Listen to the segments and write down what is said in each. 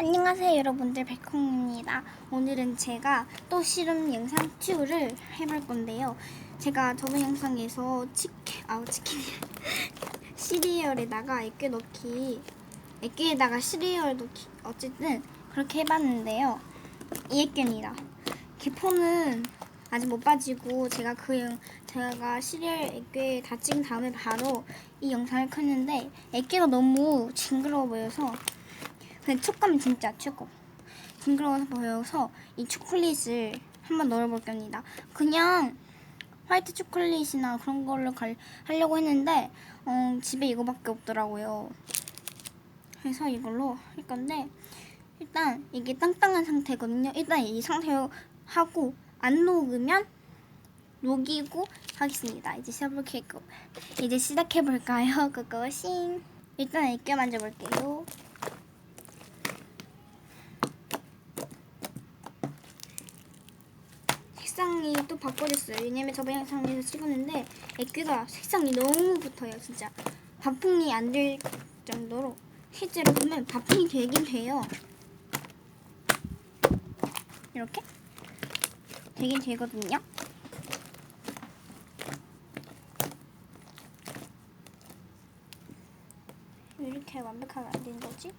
안녕하세요 여러분들 백콩입니다. 오늘은 제가 또 씨름 영상 튜를 해볼 건데요. 제가 저번 영상에서 치킨, 아우 치킨 시리얼에다가 액괴 넣기, 액괴에다가 시리얼 넣기 어쨌든 그렇게 해봤는데요. 이 액괴입니다. 기포는 아직 못 빠지고 제가 그 영, 제가 시리얼 액괴 다 찍은 다음에 바로 이 영상을 켰는데 액괴가 너무 징그러워 보여서 근데 촉감이 진짜 최고. 징그러워서 보여서 이 초콜릿을 한번 넣어볼 겁니다. 그냥 화이트 초콜릿이나 그런 걸로 갈, 하려고 했는데 어, 집에 이거밖에 없더라고요. 그래서 이걸로 할 건데 일단 이게 땅땅한 상태거든요. 일단 이 상태로 하고 안 녹으면 녹이고 하겠습니다. 이제 시작해볼게요. 이제 시작해볼까요? 그것이 일단 애껴 만져볼게요. 색상이 또 바꿔졌어요. 왜냐면 저번 영상에서 찍었는데 액괴가 색상이 너무 붙어요. 진짜 바풍이 안 될 정도로 실제로 보면 바풍이 되긴 돼요. 이렇게 되긴 되거든요. 왜 이렇게 완벽하게 안 되는 거지?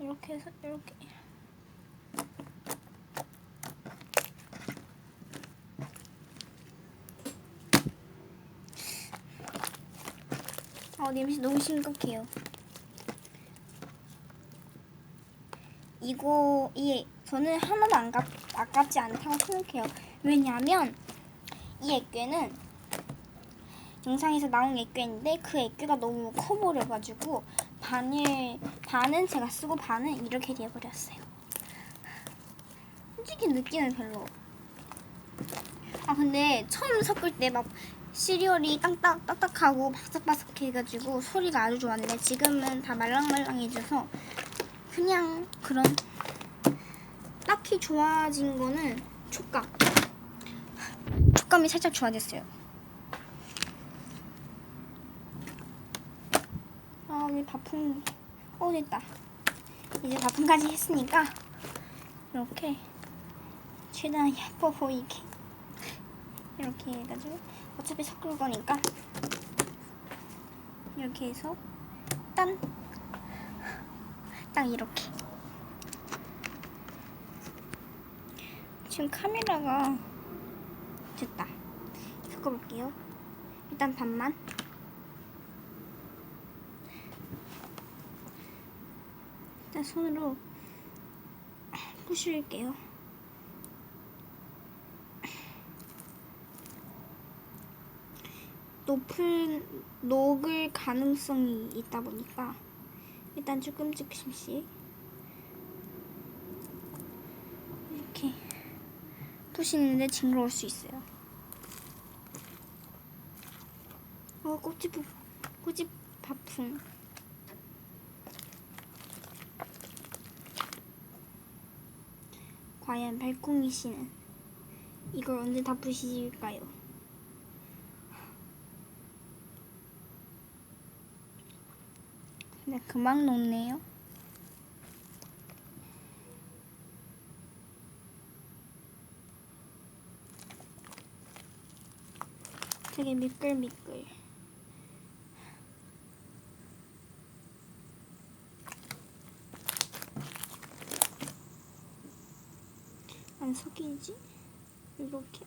이렇게 해서 이렇게 어, 냄새 너무 심각해요. 이거, 이, 저는 하나도 안 가, 아깝지 않다고 생각해요. 왜냐면, 이 액괴는 영상에서 나온 액괴인데, 그 액괴가 너무 커버려가지고, 반을, 반은 제가 쓰고 반은 이렇게 되어버렸어요. 솔직히 느낌은 별로. 아, 근데 처음 섞을 때 막, 시리얼이 땅딱 딱딱하고 바삭바삭해가지고 소리가 아주 좋았는데 지금은 다 말랑말랑해져서 그냥 그런 딱히 좋아진 거는 촉감. 촉감이 살짝 좋아졌어요. 아왜 바풍 어 됐다. 이제 바풍까지 했으니까 이렇게 최대한 예뻐 보이게 이렇게 해가지고 어차피 섞을 거니까 이렇게 해서 딴 딱 이렇게. 지금 카메라가 됐다. 섞어볼게요. 일단 반만. 일단 손으로 부실게요 높은 녹을 가능성이 있다 보니까 일단 조금 조금씩 이렇게 부시는데 징그러울 수 있어요. 어 부- 꽃집 바풍 과연 발콩이 씨는 이걸 언제 다 부실까요? 근데 금방 녹네요. 되게 미끌미끌. 안 섞이지? 이렇게.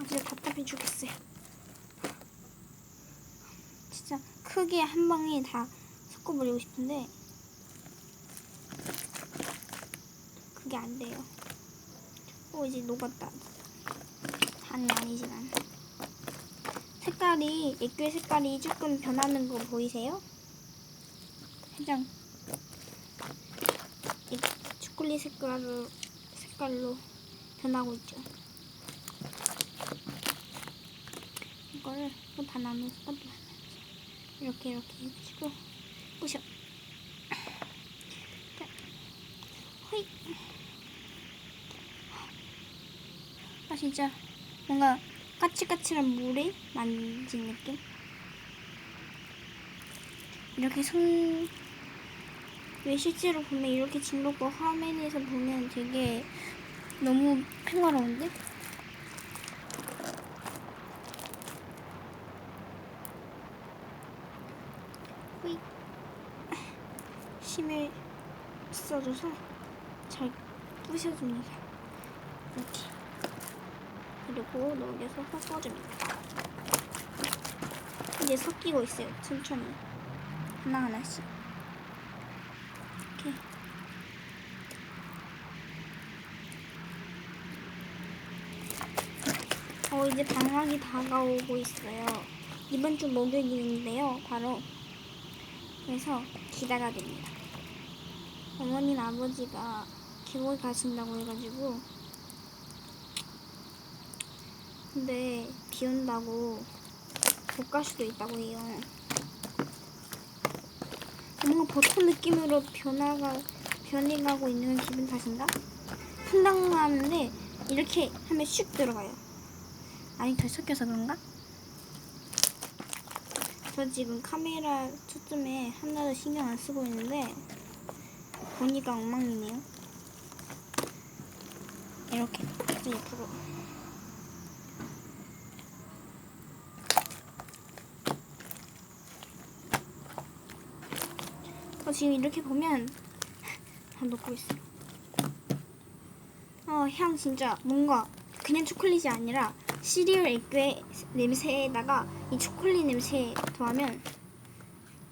아, 진짜 답답해 죽겠어요. 진짜 크게 한 방에 다 섞어버리고 싶은데 그게 안 돼요. 오 이제 녹았다. 반이 아니지만 색깔이 액괴 색깔이 조금 변하는 거 보이세요? 살짝 이 초콜릿 색깔로 색깔로 변하고 있죠. 이거를 또또 반나눠 이렇게 이렇게 해주고 부셔. 자, 호이. 아 진짜 뭔가 까칠까칠한 물에 만진 느낌? 이렇게 손, 왜 실제로 보면 이렇게 징그럽고 화면에서 보면 되게 너무 평화로운데? 호잇. 힘을 써줘서 잘 부셔줍니다. 이렇게. 그리고 녹여서 섞어줍니다. 이제 섞이고 있어요. 천천히. 하나하나씩. 이렇게. 어, 이제 방학이 다가오고 있어요. 이번 주 목요일인데요, 바로. 그래서 기대가 됩니다. 어머니는 아버지가 계곡에 가신다고 해가지고. 근데 비 온다고 못 갈 수도 있다고 해요. 뭔가 버터 느낌으로 변화가 변해가고 있는 기분 탓인가? 풍당하는데 이렇게 하면 슉 들어가요. 아니 덜 섞여서 그런가? 저 지금 카메라 초점에 하나도 신경 안 쓰고 있는데 보니까 엉망이네요. 이렇게 좀 옆으로. 어, 지금 이렇게 보면 다 녹고 있어요. 어, 향 진짜 뭔가 그냥 초콜릿이 아니라 시리얼 에그의 냄새에다가 이 초콜릿 냄새 더하면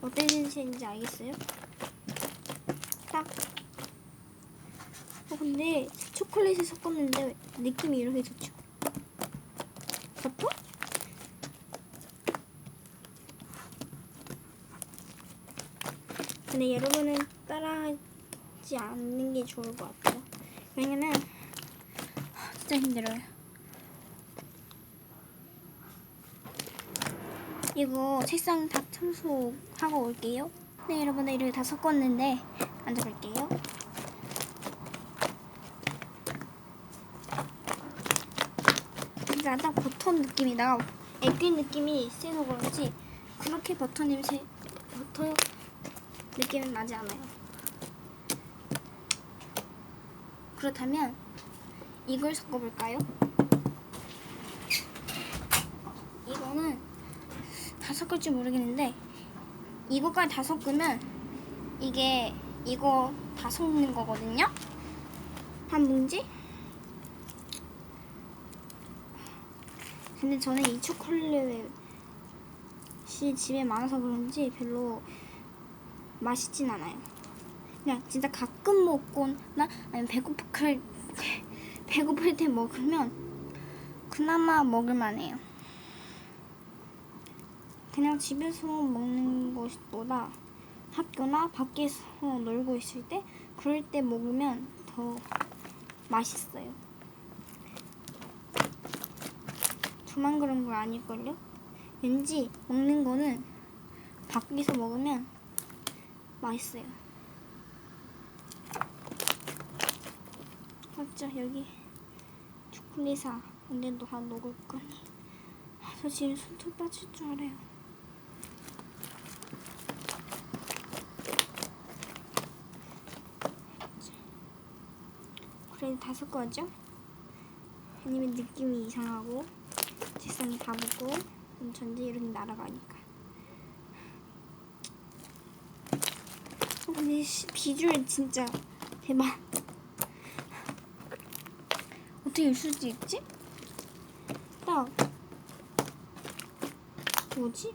어떤 냄새인지 알겠어요? 어, 근데 초콜릿을 섞었는데 느낌이 이렇게 좋죠? 버터? 근데 여러분은 따라하지 않는 게 좋을 것 같아요. 왜냐면 진짜 힘들어요. 이거 책상 다 청소하고 올게요. 네, 여러분들 이렇게 다 섞었는데 앉아볼게요. 진짜 딱 버터 느낌이 나. 에그 느낌이 세서 그런지 그렇게 버터 냄새, 버터 느낌은 나지 않아요. 그렇다면 이걸 섞어볼까요? 이거는 다 섞을지 모르겠는데 이거까지 다 섞으면 이게 이거 다 섞는 거거든요. 한 뭉지? 근데 저는 이 초콜릿이 집에 많아서 그런지 별로 맛있진 않아요. 그냥 진짜 가끔 먹거나 아니면 배고플 배고플 때 먹으면 그나마 먹을만해요. 그냥 집에서 먹는 것보다 학교나 밖에서 놀고 있을 때 그럴 때 먹으면 더 맛있어요. 저만 그런 거 아닐걸요? 왠지 먹는 거는 밖에서 먹으면 맛있어요. 맞죠? 여기 초콜릿아 언제도 다 녹을 거니. 아, 저 지금 손톱 빠질 줄 알아요. 그래도 다섯 거죠? 아니면 느낌이 이상하고 책상이 다 붙고 전지 이렇게 날아가니까. 어, 근데 시- 비주얼 진짜 대박. 어떻게 이럴 수 있지? 딱 뭐지?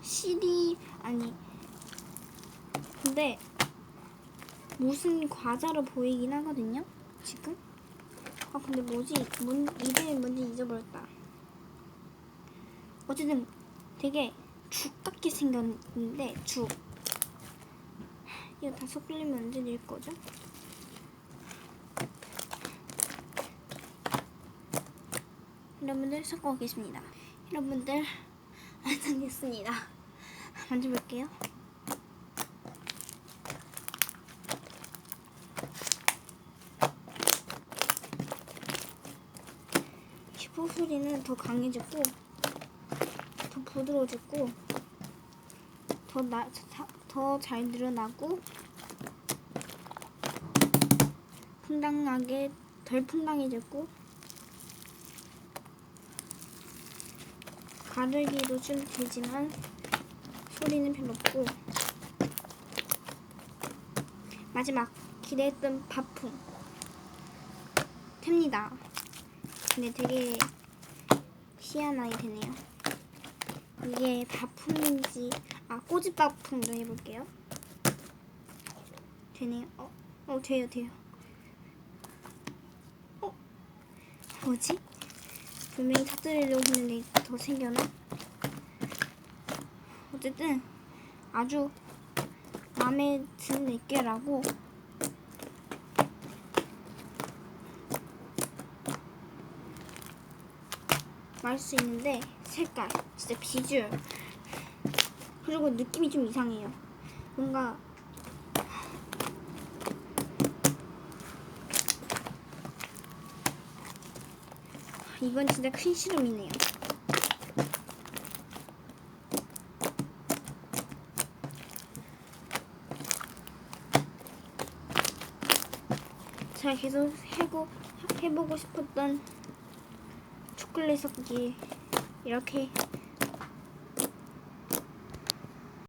CD 아니 근데 무슨 과자로 보이긴 하거든요. 지금? 아 근데 뭐지? 뭔 이름이 뭔지 잊어버렸다. 어쨌든 되게 죽 같게 생겼는데 죽. 이거 다 섞으려면 언제 낼 거죠? 여러분들 섞어 오겠습니다. 여러분들 완성했습니다. 만져볼게요. 슈퍼 소리는 더 강해졌고 더 부드러워졌고 더더 잘 늘어나고 풍당하게 덜 풍당해졌고 가르기도 좀 되지만 소리는 별로 없고 마지막 기대했던 바풍 됩니다. 근데 되게 희한하게 되네요. 이게 바풍인지 아 꼬집 바풍도 해볼게요. 되네요. 어, 어 돼요 돼요. 어 뭐지? 분명히 터뜨리려고 했는데 더 생겨나? 어쨌든 아주 마음에 드는 애깨라고 말 수 있는데 색깔 진짜 비주얼. 그리고 느낌이 좀 이상해요. 뭔가 이건 진짜 큰 실험이네요. 제가 계속 해고, 해보고 싶었던 초콜릿 섞기. 이렇게